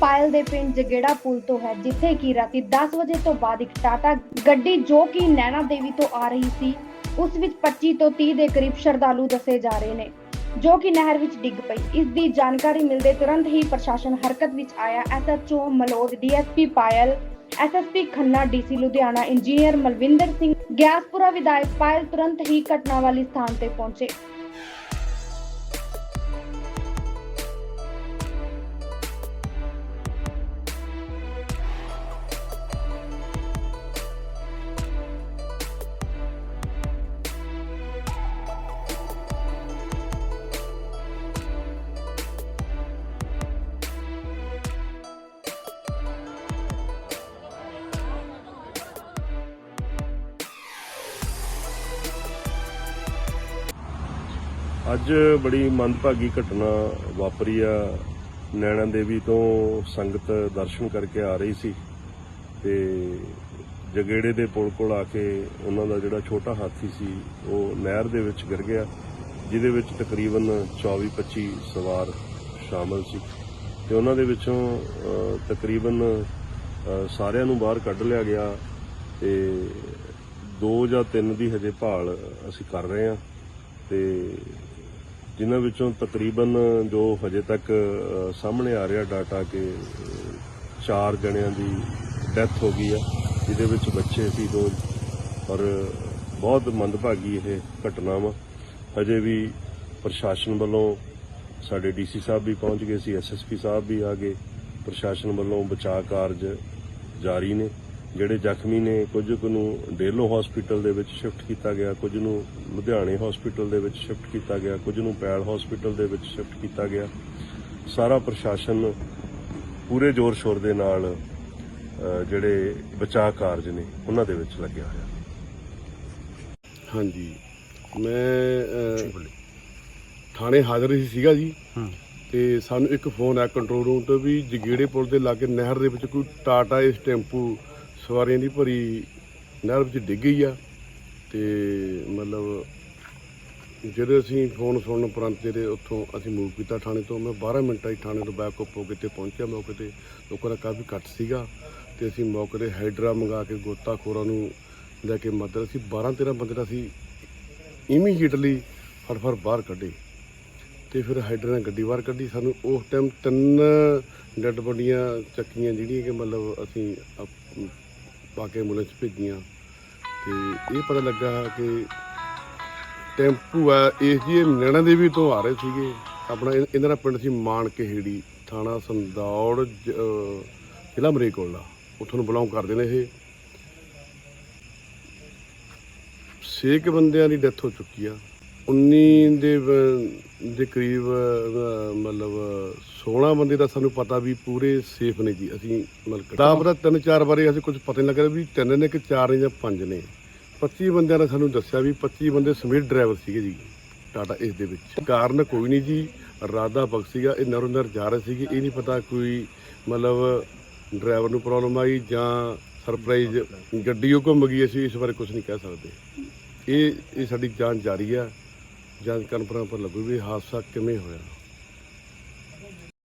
ਪਾਇਲ ਦੇ ਪਿੰਡ ਜਗੇੜਾ ਪੁਲ ਤੋਂ ਹੈ, ਜਿੱਥੇ ਕਿ ਰਾਤੀ 10 ਵਜੇ ਤੋਂ ਬਾਅਦ ਇੱਕ ਟਾਟਾ ਗੱਡੀ ਜੋ ਕਿ ਨੈਣਾ ਦੇਵੀ ਤੋਂ ਆ ਰਹੀ ਸੀ, ਉਸ ਵਿੱਚ 25 ਤੋਂ 30 ਦੇ ਕਰੀਬ ਸ਼ਰਧਾਲੂ ਦੱਸੇ ਜਾ ਰਹੇ ਨੇ, ਜੋ ਕਿ ਨਹਿਰ ਵਿੱਚ ਡਿੱਗ ਪਈ ਇਸ ਦੀ ਜਾਣਕਾਰੀ ਮਿਲਦੇ ਤੁਰੰਤ ਹੀ ਪ੍ਰਸ਼ਾਸਨ ਹਰਕਤ ਵਿੱਚ ਆਇਆ। SHO Malod DSP Payal SSP Khanna DC Ludhiana, engineer Malvinder Singh, Gyaspura ਵਿਧਾਇਕ ਪਾਇਲ ਤੁਰੰਤ ਹੀ ਘਟਨਾ ਵਾਲੀ ਸਥਾਨ ਤੇ ਪਹੁੰਚੇ। ਅੱਜ ਬੜੀ ਮੰਦਭਾਗੀ ਘਟਨਾ ਵਾਪਰੀ ਆ। ਨੈਣਾ ਦੇਵੀ ਤੋਂ ਸੰਗਤ ਦਰਸ਼ਨ ਕਰਕੇ ਆ ਰਹੀ ਸੀ ਤੇ ਜਗੇੜੇ ਦੇ ਪੁਲ ਕੋਲ ਆ ਕੇ ਉਹਨਾਂ ਦਾ ਜਿਹੜਾ ਛੋਟਾ ਹਾਥੀ ਸੀ, ਉਹ ਨਹਿਰ ਦੇ ਵਿੱਚ ਗਿਰ ਗਿਆ, ਜਿਹਦੇ ਵਿੱਚ ਤਕਰੀਬਨ 24-25 ਸਵਾਰ ਸ਼ਾਮਲ ਸੀ ਤੇ ਉਹਨਾਂ ਦੇ ਵਿੱਚੋਂ ਤਕਰੀਬਨ ਸਾਰਿਆਂ ਨੂੰ ਬਾਹਰ ਕੱਢ ਲਿਆ ਗਿਆ ਤੇ ਦੋ ਜਾਂ ਤਿੰਨ ਦੀ ਹਜੇ ਭਾਲ ਅਸੀਂ ਕਰ ਰਹੇ ਹਾਂ ਤੇ ਜਿਨ੍ਹਾਂ ਵਿੱਚੋਂ ਤਕਰੀਬਨ ਜੋ ਹਜੇ ਤੱਕ ਸਾਹਮਣੇ ਆ ਰਿਹਾ ਡਾਟਾ ਕਿ ਚਾਰ ਜਣਿਆਂ ਦੀ ਡੈਥ ਹੋ ਗਈ ਆ, ਜਿਹਦੇ ਵਿੱਚ ਬੱਚੇ ਸੀ ਦੋ। ਔਰ ਬਹੁਤ ਮੰਦਭਾਗੀ ਇਹ ਘਟਨਾ ਵਾ ਹਜੇ ਵੀ ਪ੍ਰਸ਼ਾਸਨ ਵੱਲੋਂ ਸਾਡੇ ਡੀਸੀ ਸਾਹਿਬ ਵੀ ਪਹੁੰਚ ਗਏ ਸੀ ਐਸਐਸਪੀ ਸਾਹਿਬ ਵੀ ਆ ਗਏ। ਪ੍ਰਸ਼ਾਸਨ ਵੱਲੋਂ ਬਚਾਅ ਕਾਰਜ ਜਾਰੀ ਨੇ। ਜਿਹੜੇ ਜ਼ਖਮੀ ਨੇ ਕੁਝ ਕੁ ਨੂੰ ਡੇਲੋ ਹਸਪੀਟਲ ਦੇ ਵਿੱਚ ਸ਼ਿਫਟ ਕੀਤਾ ਗਿਆ ਕੁਝ ਨੂੰ ਲੁਧਿਆਣੇ ਹਸਪੀਟਲ ਦੇ ਵਿੱਚ ਸ਼ਿਫਟ ਕੀਤਾ ਗਿਆ ਕੁਝ ਨੂੰ ਪੈਲ ਹਸਪੀਟਲ ਦੇ ਵਿੱਚ ਸ਼ਿਫਟ ਕੀਤਾ ਗਿਆ। ਸਾਰਾ ਪ੍ਰਸ਼ਾਸਨ ਪੂਰੇ ਜ਼ੋਰ ਸ਼ੋਰ ਦੇ ਨਾਲ ਜਿਹੜੇ ਬਚਾਅ ਕਾਰਜ ਨੇ ਉਹਨਾਂ ਦੇ ਵਿੱਚ ਲੱਗਿਆ ਹੋਇਆ। ਹਾਂਜੀ। ਮੈਂ ਥਾਣੇ ਹਾਜ਼ਰ ਹੀ ਸੀਗਾ ਜੀ। ਤੇ ਸਾਨੂੰ ਇੱਕ ਫੋਨ ਆਇਆ ਕੰਟਰੋਲ ਰੂਮ ਤੋਂ ਵੀ ਜਗੀੜੇ ਪੁਲ ਦੇ ਲਾਗੇ ਨਹਿਰ ਦੇ ਵਿੱਚ ਕੋਈ ਟਾਟਾ ਇਸ ਟੈਂਪੂ ਸਵਾਰੀਆਂ ਦੀ ਭਰੀ ਨਹਿਰ ਵਿੱਚ ਡਿੱਗ ਗਈ ਆ ਤੇ ਮਤਲਬ ਜਦੋਂ ਅਸੀਂ ਫੋਨ ਸੁਣਨ ਉਪਰੰਤ ਜਿਹੜੇ ਉੱਥੋਂ ਅਸੀਂ ਮੂਵ ਕੀਤਾ ਥਾਣੇ ਤੋਂ, ਮੈਂ 12 ਮਿੰਟਾਂ ਹੀ ਥਾਣੇ ਤੋਂ ਬੈਕਅਪ ਹੋ ਕੇ ਤੇ ਪਹੁੰਚਿਆ ਮੌਕੇ ਤੇ। ਲੋਕਾਂ ਦਾ ਕਾਫੀ ਘੱਟ ਸੀਗਾ ਤੇ ਅਸੀਂ ਮੌਕੇ ਤੇ ਹਾਈਡਰਾ ਮੰਗਾ ਕੇ ਗੋਤਾਖੋਰਾਂ ਨੂੰ ਲੈ ਕੇ ਮਦਦ ਅਸੀਂ 12 13 ਬੰਦੇ ਦਾ ਅਸੀਂ ਇਮੀਡੀਏਟਲੀ ਫਟਫਟ ਬਾਹਰ ਕੱਢੇ ਤੇ ਫਿਰ ਹਾਈਡਰ ਨੇ ਗੱਡੀ ਬਾਹਰ ਕੱਢੀ। ਸਾਨੂੰ ਉਸ ਟਾਈਮ ਤਿੰਨ ਡੈੱਡ ਬੋਡੀਆਂ ਚੱਕੀਆਂ ਜਿਹੜੀਆਂ ਕਿ ਮਤਲਬ ਅਸੀਂ ਪਾ ਕੇ ਐਂਬੂਲੈਂਸ ਭੇਜੀਆਂ। ਤੇ ਇਹ ਪਤਾ ਲੱਗਾ ਕਿ ਟੈਂਪੂ ਆ, ਇਹ ਜੀ, ਇਹ ਨੈਣਾ ਦੇਵੀ ਤੋਂ ਆ ਰਹੇ ਸੀਗੇ। ਆਪਣਾ ਇਹ- ਇਹਨਾਂ ਦਾ ਪਿੰਡ ਸੀ ਮਾਨ ਕਹੇੜੀ ਥਾਣਾ ਸੰਦੌੜ, ਜ- ਅਹ, ਜ਼ਿਲ੍ਹਾ ਮਰੇਕੋਲਾ ਉੱਥੋਂ ਨੂੰ ਬਿਲੋਂਗ ਕਰਦੇ ਨੇ ਇਹ। ਛੇ ਕੁ ਬੰਦਿਆਂ ਦੀ ਡੈਥ ਹੋ ਚੁੱਕੀ ਆ। 19 ਦੇ ਵ- ਦੇ ਕਰੀਬ ਅ, ਮਤਲਬ 16 ਬੰਦੇ ਦਾ ਸਾਨੂੰ ਪਤਾ ਵੀ ਪੂਰੇ ਸੇਫ ਨੇ ਜੀ। ਅਸੀਂ ਮਤਲਬ ਕਿਤਾਬ ਦਾ ਤਿੰਨ ਚਾਰ ਬਾਰੇ ਅਸੀਂ ਕੁਝ ਪਤਾ ਨਹੀਂ ਲੱਗ ਰਿਹਾ ਵੀ ਤਿੰਨ ਨੇ ਕਿ ਚਾਰ ਨੇ ਜਾਂ ਪੰਜ ਨੇ। 25 ਬੰਦਿਆਂ ਨੇ ਸਾਨੂੰ ਦੱਸਿਆ ਵੀ 25 ਬੰਦੇ ਸਮੀਰ ਡਰਾਈਵਰ ਸੀਗੇ ਜੀ ਟਾਟਾ ਇਸ ਦੇ ਵਿੱਚ। ਕਾਰਨ ਕੋਈ ਨਹੀਂ ਜੀ ਰਾਦਾ ਬਖ ਸੀਗਾ ਇਹ ਨਰੋਂ ਨਰ ਜਾ ਰਹੇ ਸੀਗੇ। ਇਹ ਨਹੀਂ ਪਤਾ ਕੋਈ ਮਤਲਬ ਡਰਾਈਵਰ ਨੂੰ ਪ੍ਰੋਬਲਮ ਆਈ ਜਾਂ ਸਰਪ੍ਰਾਈਜ਼ ਗੱਡੀ ਉਹ ਘੁੰਮ ਗਈ ਅਸੀਂ ਇਸ ਬਾਰੇ ਕੁਝ ਨਹੀਂ ਕਹਿ ਸਕਦੇ। ਇਹ ਇਹ ਸਾਡੀ ਜਾਂਚ ਜਾਰੀ ਆ। ਜਾਂਚ ਕਰਨ ਪਰ ਲੱਗੂ ਵੀ ਹਾਦਸਾ ਕਿਵੇਂ ਹੋਇਆ?